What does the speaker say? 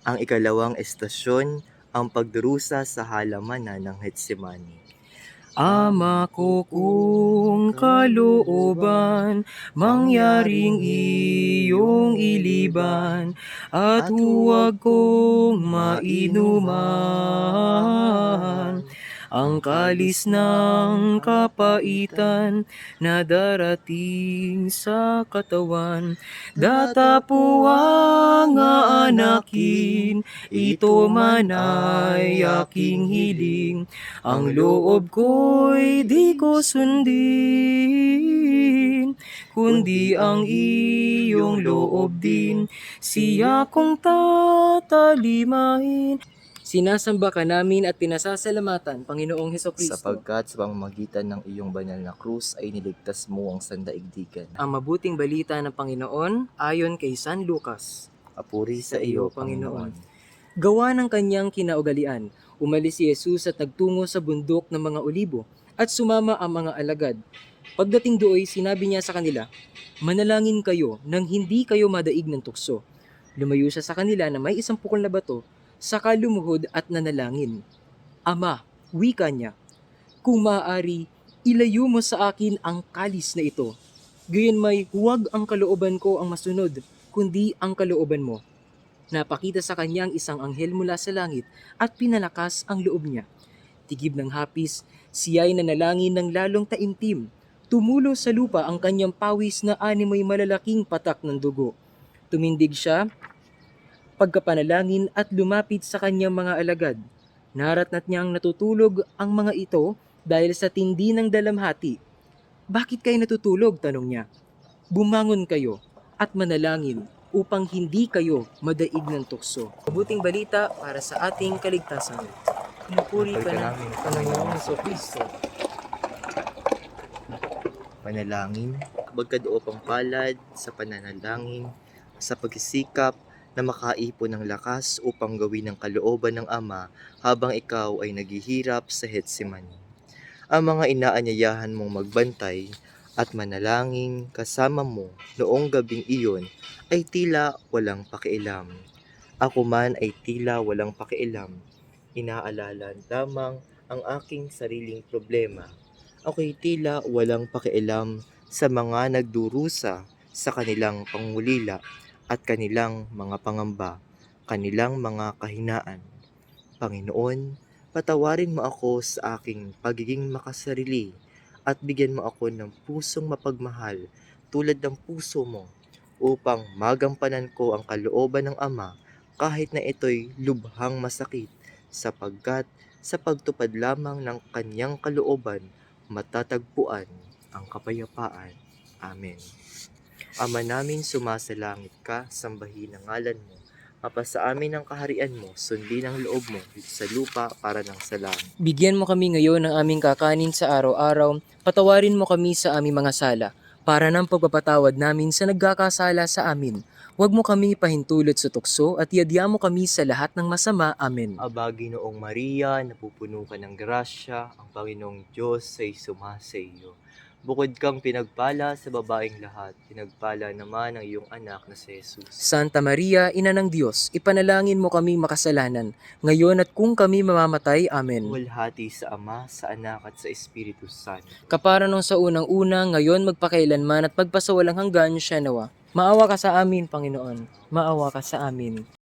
Ang ikalawang estasyon, ang pagdurusa sa halamanan ng Getsemani. Ama ko kung kalooban, mangyaring iyong iliban, at huwag kong mainuman ang kalis ng kapaitan na darating sa katawan. Datapuan nga anakin, ito man ay aking hiling. Ang loob ko'y di ko sundin, kundi ang iyong loob din, siya kong tatalimahin. Sinasamba ka namin at pinasasalamatan, Panginoong Heso Kristo. Sapagkat sa pamamagitan ng iyong banal na krus ay niligtas mo ang sandaigdigan. ang mabuting balita ng Panginoon ayon kay San Lucas. Papuri sa iyo, Panginoon. Gawa ng kanyang kinaugalian, umalis si Jesus at nagtungo sa bundok ng mga olibo at sumama ang mga alagad. Pagdating doon, sinabi niya sa kanila, Manalangin kayo nang hindi kayo madaig ng tukso. Lumayo siya sa kanila na may isang pukol na bato, saka lumuhod at nanalangin. Ama, wika niya, kung maaari, ilayo mo sa akin ang kalis na ito. Gayon may huwag ang kalooban ko ang masunod, kundi ang kalooban mo. Napakita sa kanya ang isang anghel mula sa langit at pinalakas ang loob niya. Tigib ng hapis, siya'y nanalangin ng lalong taimtim. Tumulo sa lupa ang kanyang pawis na animoy malalaking patak ng dugo. Tumindig siya, pagkapanalangin at lumapit sa kanyang mga alagad. Naratnat niyang natutulog ang mga ito dahil sa tindi ng dalamhati. Bakit kayo natutulog? Tanong niya. Bumangon kayo at manalangin upang hindi kayo madaig ng tukso. Mabuting balita para sa ating kaligtasan. Pinupuri ka na, Panginoong Heso Kristo. Panalangin, magkadoopang palad sa pananalangin, sa pagsisikap na makaipon ng lakas upang gawin ang kalooban ng Ama habang ikaw ay naghihirap sa Getsemani. Ang mga inaanyayahan mong magbantay at manalangin kasama mo noong gabing iyon ay tila walang pakialam. Ako man ay tila walang pakialam. Inaalala lamang ang aking sariling problema. Ako'y tila walang pakialam sa mga nagdurusa sa kanilang pangulila at kanilang mga pangamba, kanilang mga kahinaan. Panginoon, patawarin mo ako sa aking pagiging makasarili at bigyan mo ako ng pusong mapagmahal tulad ng puso mo upang magampanan ko ang kalooban ng Ama kahit na ito'y lubhang masakit sapagkat sa pagtupad lamang ng kanyang kalooban matatagpuan ang kapayapaan. Amen. Ama namin sumasalangit ka, sambahin ang ngalan mo. Mapa sa amin ang kaharian mo, sundin ang loob mo sa lupa para ng sa langit. Bigyan mo kami ngayon ng aming kakanin sa araw-araw. Patawarin mo kami sa aming mga sala, para ng pagpapatawad namin sa nagkakasala sa amin. Huwag mo kami pahintulot sa tukso at iadya mo kami sa lahat ng masama. Amen. Abagi noong Maria, napupuno ka ng grasya, ang Panginoong Diyos ay sumasa iyo. Bukod kang pinagpala sa babaeng lahat, pinagpala naman ang iyong anak na si Jesus. Santa Maria, Ina ng Diyos, ipanalangin mo kami makasalanan, ngayon at kung kami mamamatay. Amen. Hulhati sa Ama, sa Anak at sa Espiritu Santo. Kapara nung sa unang-una, ngayon magpakailanman at magpasawalang hanggan siya nawa. Maawa ka sa amin, Panginoon. Maawa ka sa amin.